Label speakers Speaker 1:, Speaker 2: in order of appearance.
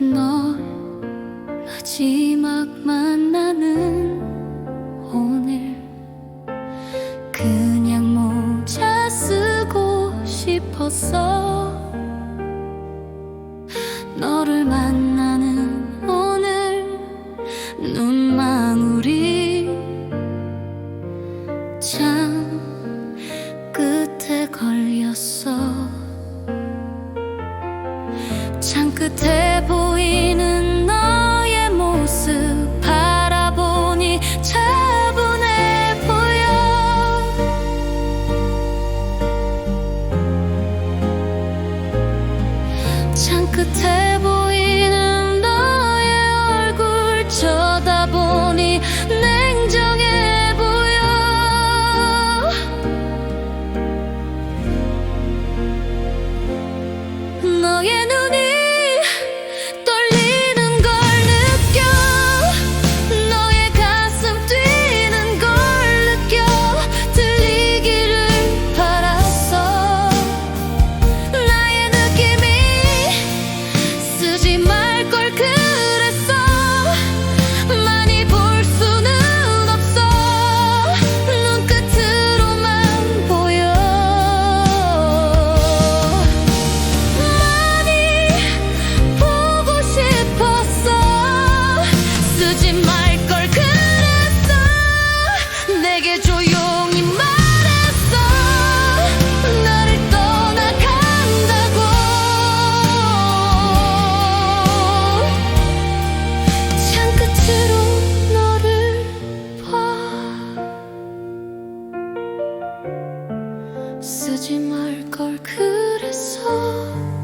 Speaker 1: 널 마지막 만나는 오늘. 그냥 모자 쓰고 싶었어. 너를 만나는 오늘 눈망울이 참 끝에 걸렸어. 창 끝에 보 창 끝에 보이는 너의 얼굴 쳐다보니 냉정해 보여. 너의 marco go. 걸 그랬어.